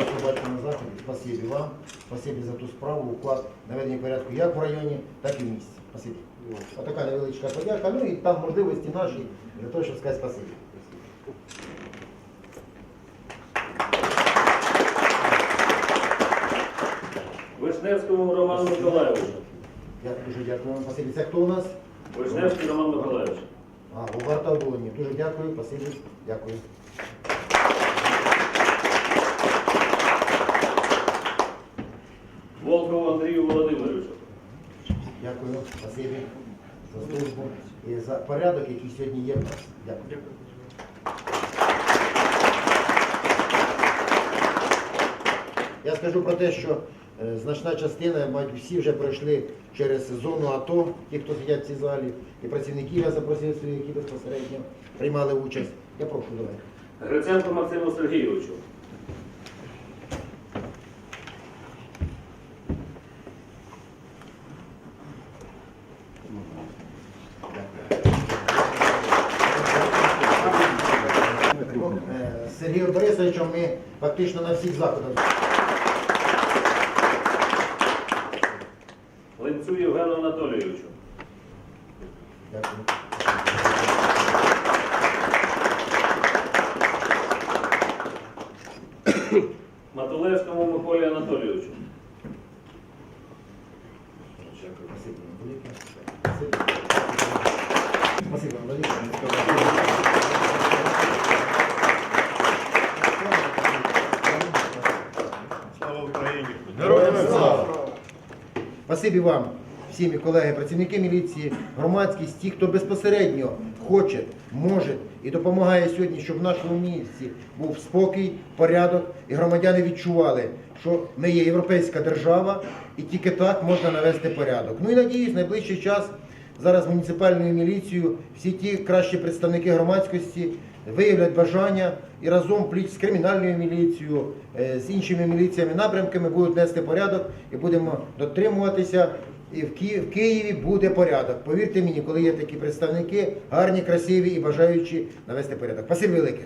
що бачу на заході. Спасибі вам, спасибі за ту справу, уклад наведення порядку як в районі, так і в місті. Спасибі. Отака невеличка подяка. Ну і там можливості наші для того, щоб сказати спасибі. Вишневському Роману Миколаївичу. Я дуже дякую вам. Спасибі. Це хто у нас? Вишневський Роман Миколаївич. А, Варта оболоні. Дуже дякую, спасибі, дякую. Дякую, спасибі за службу і за порядок, який сьогодні є в нас. Дякую. Я скажу про те, що е, значна частина, мабуть, всі вже пройшли через зону АТО, ті, хто сидять в цій залі, і працівників я запросив своїх, які безпосередньо приймали участь. Я прошу давай. Гриценко Максиму Сергійовичу. Е, З Сергієм Борисовичем ми фактично на всіх заходах. Линцю Євгену Анатолійовичу. Дякую. Матулевському Миколі Анатолійовичу. Спасибо вам велике. Спасибо. Спасибо вам велике. Слава Україні! Спасибі вам, всі колеги, працівники міліції, громадськість, ті, хто безпосередньо хоче, може і допомагає сьогодні, щоб в нашому місті був спокій, порядок, і громадяни відчували, що ми є європейська держава, і тільки так можна навести порядок. Ну і надіюсь, найближчий час зараз муніципальною міліцією всі ті кращі представники громадськості виявлять бажання і разом пліч з кримінальною міліцією, е, з іншими міліціями напрямками будуть нести порядок і будемо дотримуватися. І в Ки- в Києві буде порядок. Повірте мені, коли є такі представники, гарні, красиві і бажаючі навести порядок. Спасибі велике.